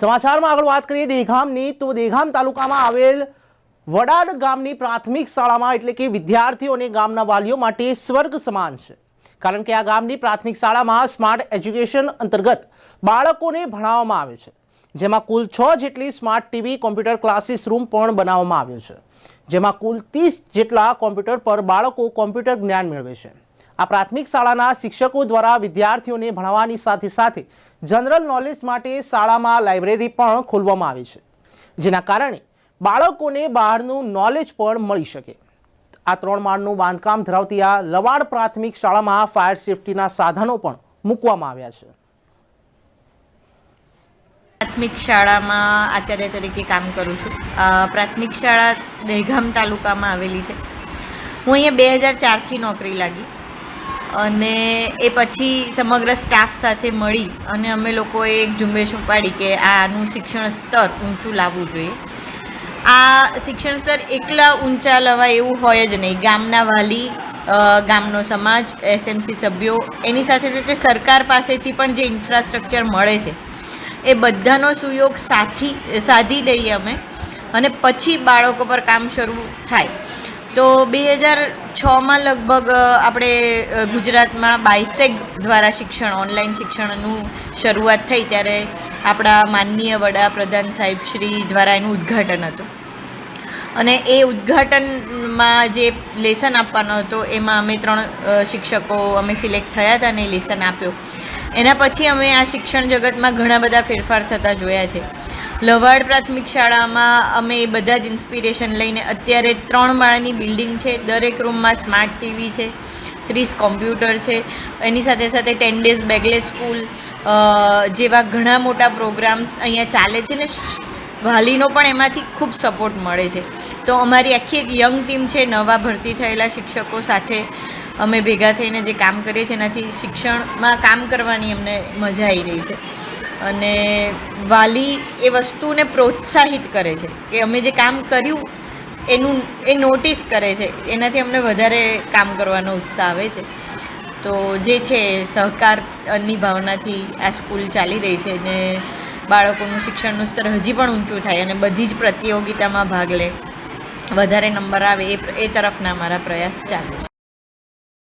સમાચારમાં આગળ વાત કરીએ, દેગામની. તો દેગામ તાલુકામાં આવેલ વડાડ ગામની પ્રાથમિક શાળામાં એટલે કે વિદ્યાર્થીઓ અને ગામના વાલીઓ માટે સ્વર્ગ સમાન છે. કારણ કે આ ગામની પ્રાથમિક શાળામાં સ્માર્ટ એજ્યુકેશન અંતર્ગત બાળકોને ભણાવવામાં આવે છે. જેમાં કુલ છ જેટલી smart TV, computer classes room પણ બનાવવામાં આવ્યો છે. જેમાં કુલ ત્રીસ જેટલા કોમ્પ્યુટર પર બાળકો કોમ્પ્યુટર જ્ઞાન મેળવે છે. આ પ્રાથમિક શાળાના શિક્ષકો દ્વારા વિદ્યાર્થીઓને ભણાવવાની સાથે સાથે જનરલ નોલેજ માટે શાળામાં લાઇબ્રેરી પણ ખોલવામાં આવી છે, જેના કારણે બાળકોને બહારનું નોલેજ પણ મળી શકે. આ ત્રણ માળનું બાંધકામ ધરાવતી આ લવાડ પ્રાથમિક શાળામાં ફાયર સેફટીના સાધનો પણ મૂકવામાં આવ્યા છે. પ્રાથમિક શાળામાં આચાર્ય તરીકે કામ કરું છું. પ્રાથમિક શાળા દહેગામ તાલુકામાં આવેલી છે. હું અહીંયા બે હજાર ચારથી નોકરી લાગી. અને એ પછી સમગ્ર સ્ટાફ સાથે મળી અને અમે લોકોએ એક ઝુંબેશ ઉપાડી કે આનું શિક્ષણ સ્તર ઊંચું લાવવું જોઈએ. આ શિક્ષણ સ્તર એકલા ઊંચા લવાય એવું હોય જ નહીં. ગામના વાલી ગામનો સમાજ, એસએમસી સભ્યો, એની સાથે સાથે સરકાર પાસેથી પણ જે ઇન્ફ્રાસ્ટ્રક્ચર મળે છે, એ બધાનો સુયોગ સાથી, સાધી લઈએ અમે અને પછી બાળકો પર કામ શરૂ થાય. તો બે હજાર છમાં લગભગ આપણે ગુજરાતમાં બાયસેગ દ્વારા શિક્ષણ, ઓનલાઈન શિક્ષણનું શરૂઆત થઈ ત્યારે આપણા માનનીય વડાપ્રધાન સાહેબ શ્રી દ્વારા એનું ઉદ્ઘાટન હતું. અને એ ઉદ્ઘાટનમાં જે લેસન આપવાનો હતો, એમાં અમે ત્રણ શિક્ષકો અમે સિલેક્ટ થયા હતા અને લેસન આપ્યો. એના પછી અમે આ શિક્ષણ જગતમાં ઘણા બધા ફેરફાર થતા જોયા છે. લવાડ પ્રાથમિક શાળામાં અમે એ બધા જ ઇન્સ્પિરેશન લઈને અત્યારે ત્રણ માળની બિલ્ડિંગ છે, દરેક રૂમમાં સ્માર્ટ ટીવી છે, ત્રીસ કોમ્પ્યુટર છે, એની સાથે સાથે ટેન ડેઝ બેગલેસ સ્કૂલ જેવા ઘણા મોટા પ્રોગ્રામ્સ અહીંયા ચાલે છે ને, વાલીનો પણ એમાંથી ખૂબ સપોર્ટ મળે છે. તો અમારી આખી એક યંગ ટીમ છે, નવા ભરતી થયેલા શિક્ષકો સાથે અમે ભેગા થઈને જે કામ કરીએ છીએ, એનાથી શિક્ષણમાં કામ કરવાની અમને મજા આવી રહી છે. અને વાલી એ વસ્તુને પ્રોત્સાહિત કરે છે કે અમે જે કામ કર્યું, એનું, એ નોટિસ કરે છે. એનાથી અમને વધારે કામ કરવાનો ઉત્સાહ આવે છે. તો જે છે સહકારની ભાવનાથી આ સ્કૂલ ચાલી રહી છે ને બાળકોનું શિક્ષણનું સ્તર હજી પણ ઊંચું થાય અને બધી જ પ્રતિયોગિતામાં ભાગ લે. વધારે નંબર આવે એ એ તરફના અમારા પ્રયાસ ચાલુ છે.